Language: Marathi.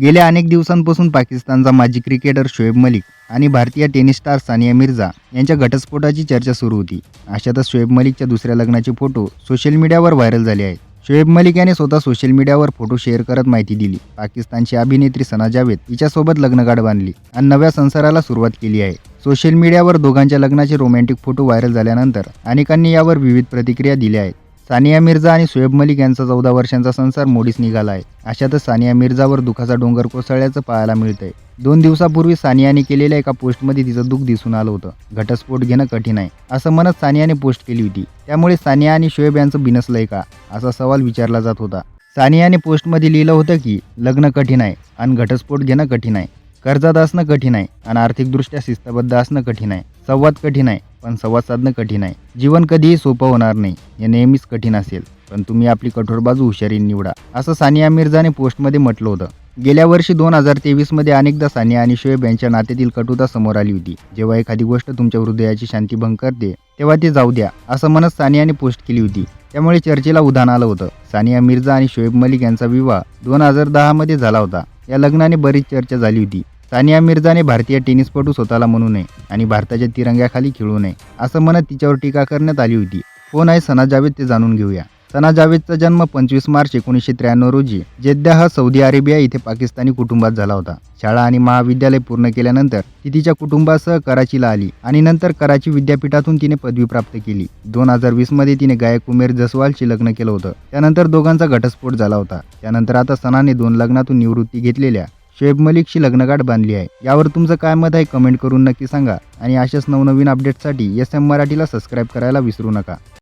गेल्या अनेक दिवसांपासून पाकिस्तानचा माजी क्रिकेटर शोएब मलिक आणि भारतीय टेनिस स्टार सानिया मिर्झा यांच्या घटस्फोटाची चर्चा सुरू होती. अशातच शोएब मलिकच्या दुसऱ्या लग्नाचे फोटो सोशल मीडियावर व्हायरल झाले आहेत. शोएब मलिक याने स्वतः सोशल मीडियावर फोटो शेअर करत माहिती दिली. पाकिस्तानची अभिनेत्री सना जावेद हिच्यासोबत लग्नगाठ बांधली आणि नव्या संसाराला सुरुवात केली आहे. सोशल मीडियावर दोघांच्या लग्नाचे रोमॅन्टिक फोटो व्हायरल झाल्यानंतर अनेकांनी यावर विविध प्रतिक्रिया दिल्या आहेत. सानिया मिर्झा आणि शोएब मलिक यांचा चौदा वर्षांचा संसार मोडीस निघाला आहे. अशातच सानिया मिर्झावर दुखाचा डोंगर कोसळल्याचं पाहायला मिळतंय. दोन दिवसापूर्वी सानियाने केलेल्या एका पोस्टमध्ये तिचं दुःख दिसून आलं होतं. घटस्फोट घेणं कठीण आहे असं म्हणत सानियाने पोस्ट केली होती. त्यामुळे सानिया आणि शोएब यांचं बिनसलंय का असा सवाल विचारला जात होता. सानियाने पोस्टमध्ये लिहिलं होतं की लग्न कठीण आहे आणि घटस्फोट घेणं कठीण आहे. कर्जात असणं कठीण आहे आणि आर्थिकदृष्ट्या शिस्तबद्ध असणं कठीण आहे. संवाद कठीण आहे. पण संवाद साधणं कठीण आहे. जीवन कधीही सोपं होणार नाही. हे नेहमीच कठीण असेल. पण तुम्ही आपली कठोर बाजू हुशारीने निवडा. असं सानिया मिर्झाने पोस्टमध्ये म्हटलं होतं. गेल्या वर्षी दोन हजार तेवीसमध्ये अनेकदा सानिया आणि शोएब यांच्या नात्यातील कटुता समोर आली होती. जेव्हा एखादी गोष्ट तुमच्या हृदयाची शांती भंग करते तेव्हा ते जाऊ द्या असं म्हणत सानियाने पोस्ट केली होती. त्यामुळे चर्चेला उधाण आलं होतं. सानिया मिर्झा आणि शोएब मलिक यांचा विवाह दोन हजार दहामध्ये झाला होता. या लग्नाने बरीच चर्चा झाली होती. सानिया मिर्झाने भारतीय टेनिसपटू स्वतःला म्हणू नये आणि भारताच्या तिरंग्याखाली खेळू नये असं म्हणत तिच्यावर टीका करण्यात आली होती. कोण आहे सना जावेद ते जाणून घेऊया. सना जावेदचा जन्म पंचवीस मार्च एकोणीसशे त्र्याण्णव रोजी जेद्दाह सौदी अरेबिया इथे पाकिस्तानी कुटुंबात झाला होता. शाळा आणि महाविद्यालय पूर्ण केल्यानंतर ती तिच्या कुटुंबासह कराचीला आली आणि नंतर कराची विद्यापीठातून तिने पदवी प्राप्त केली. दोन हजार वीसमध्ये तिने गायक उमेर जसवालशी लग्न केलं होतं. त्यानंतर दोघांचा घटस्फोट झाला होता. त्यानंतर आता सनाने दोन लग्नातून निवृत्ती घेतलेल्या शोएब मलिकशी लग्नगाठ बांधली आहे. यावर तुमचं काय मत आहे कमेंट करून नक्की सांगा. आणि अशाच नवनवीन अपडेटसाठी एस एम मराठीला सबस्क्राईब करायला विसरू नका.